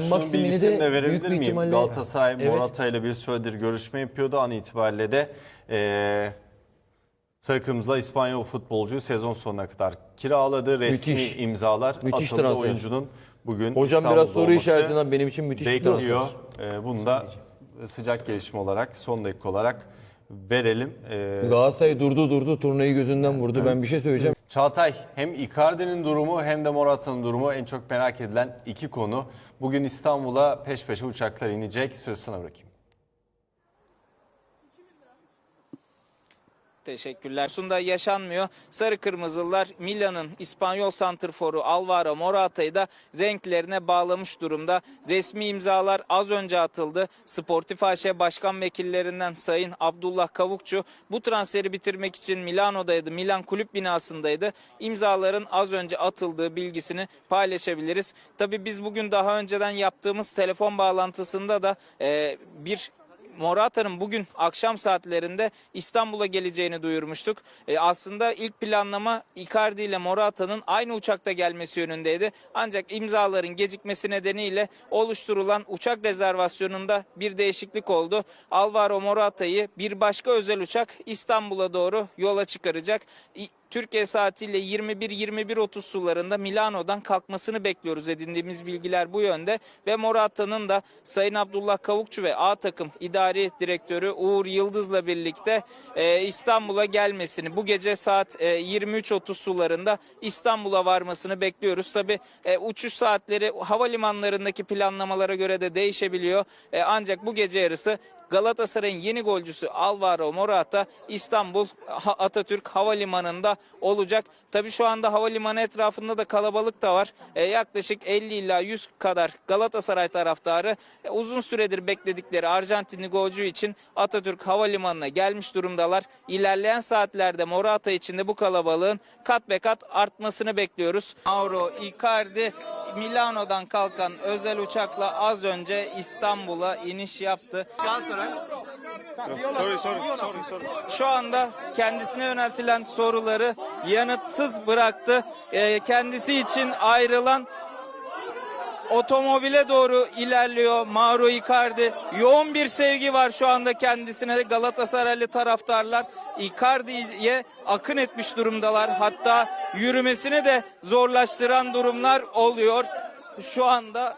Şunun Maksimini bilgisini de de verebilir bir miyim? ihtimalle- Galatasaray Evet. Morata ile bir süredir görüşme yapıyordu. An itibariyle de eee Sarı Kırmızı'la İspanyol futbolcuyu sezon sonuna kadar kiraladı. Resmi Müthiş. imzalar Müthiş atıldı transfer. oyuncunun bugün Hocam İstanbul'da biraz soru olması işaretinden benim için müthiş bir bekliyor. transfer. Eee bunu da sıcak gelişme olarak son dakika olarak verelim. Eee Galatasaray durdu durdu turnayı gözünden vurdu. Ben bir şey söyleyeceğim. Çağatay hem Icardi'nin durumu hem de Morata'nın durumu en çok merak edilen iki konu. Bugün İstanbul'a peş peşe uçaklar inecek. Söz sana bırakayım. Teşekkürler. Sunda yaşanmıyor. Sarı Kırmızılar Milan'ın İspanyol santrforu Alvaro Morata'yı da renklerine bağlamış durumda. Resmi imzalar az önce atıldı. Sportif AŞ Başkan Vekillerinden Sayın Abdullah Kavukçu bu transferi bitirmek için Milano'daydı. Milan kulüp binasındaydı. İmzaların az önce atıldığı bilgisini paylaşabiliriz. Tabii biz bugün daha önceden yaptığımız telefon bağlantısında da e, bir Morata'nın bugün akşam saatlerinde İstanbul'a geleceğini duyurmuştuk. E, aslında ilk planlama Icardi ile Morata'nın aynı uçakta gelmesi yönündeydi. Ancak imzaların gecikmesi nedeniyle oluşturulan uçak rezervasyonunda bir değişiklik oldu. Alvaro Morata'yı bir başka özel uçak İstanbul'a doğru yola çıkaracak. Türkiye saatiyle 21-21.30 sularında Milano'dan kalkmasını bekliyoruz edindiğimiz bilgiler bu yönde ve Morata'nın da Sayın Abdullah Kavukçu ve A takım idari direktörü Uğur Yıldız'la birlikte e, İstanbul'a gelmesini bu gece saat e, 23.30 sularında İstanbul'a varmasını bekliyoruz. Tabi uçuş saatleri havalimanlarındaki planlamalara göre de değişebiliyor. E, ancak bu gece yarısı Galatasaray'ın yeni golcüsü Alvaro Morata İstanbul Atatürk Havalimanı'nda olacak. Tabii şu anda havalimanı etrafında da kalabalık da var. E, yaklaşık 50 ila 100 kadar Galatasaray taraftarı e, uzun süredir bekledikleri Arjantinli golcü için Atatürk Havalimanı'na gelmiş durumdalar. İlerleyen saatlerde Morata için de bu kalabalığın kat be kat artmasını bekliyoruz. Mauro Icardi Milano'dan kalkan özel uçakla az önce İstanbul'a iniş yaptı. Şu anda kendisine yöneltilen soruları yanıtsız bıraktı. Ee, kendisi için ayrılan otomobile doğru ilerliyor Mauro Icardi. Yoğun bir sevgi var şu anda kendisine Galatasaraylı taraftarlar Icardi'ye akın etmiş durumdalar. Hatta yürümesini de zorlaştıran durumlar oluyor. Şu anda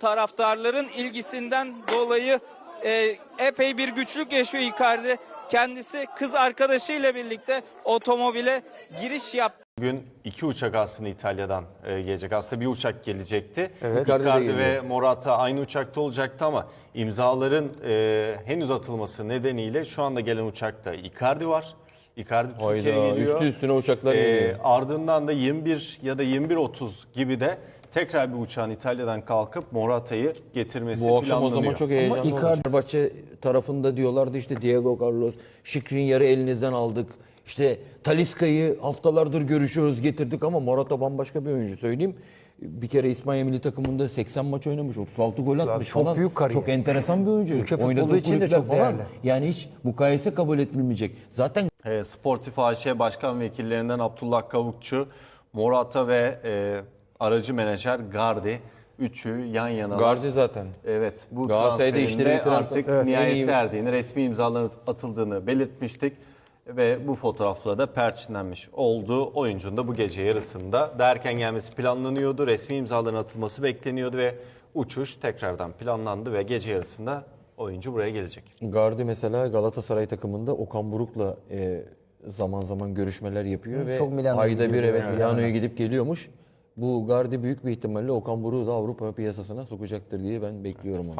taraftarların ilgisinden dolayı e, epey bir güçlük yaşıyor Icardi. Kendisi kız arkadaşıyla birlikte otomobile giriş yaptı. Bugün iki uçak aslında İtalya'dan e, gelecek. Aslında bir uçak gelecekti. Evet. Icardi, Icardi ve. Morata aynı uçakta olacaktı ama imzaların e, henüz atılması nedeniyle şu anda gelen uçakta Icardi var. Icardi Türkiye'ye geliyor. üstü üstüne uçaklar Ee, geliyor. ardından da 21 ya da 21.30 gibi de tekrar bir uçağın İtalya'dan kalkıp Morata'yı getirmesi Bu akşam o planlanıyor. zaman çok heyecanlı Icardi- olacak. Fenerbahçe tarafında diyorlardı işte Diego Carlos, Şikrin elinizden aldık. İşte Taliska'yı haftalardır görüşüyoruz getirdik ama Morata bambaşka bir oyuncu söyleyeyim. Bir kere İspanya milli takımında 80 maç oynamış, 36 gol atmış çok falan. büyük kariyer. Çok enteresan bir oyuncu. Ülke futbolu Oynadığı için de çok falan. değerli. Yani hiç mukayese kabul edilmeyecek. Zaten E, Sportif AŞ Başkan Vekillerinden Abdullah Kavukçu, Morata ve e, aracı menajer Gardi. Üçü yan yana. Garzi zaten. Evet bu Galatasaray'da işleri bitiren- artık Evet, en nihayet erdiğini, resmi imzaların atıldığını belirtmiştik. Ve bu fotoğrafla da perçinlenmiş oldu. Oyuncunun da bu gece yarısında da erken gelmesi planlanıyordu. Resmi imzaların atılması bekleniyordu ve uçuş tekrardan planlandı ve gece yarısında oyuncu buraya gelecek. Gardi mesela Galatasaray takımında Okan Buruk'la e, zaman zaman görüşmeler yapıyor ve çok Milano'ya ayda bir gidiyor, evet evet. Milano'ya gidip geliyormuş. Bu Gardi büyük bir ihtimalle Okan Buruk'u da Avrupa piyasasına sokacaktır diye ben bekliyorum onu.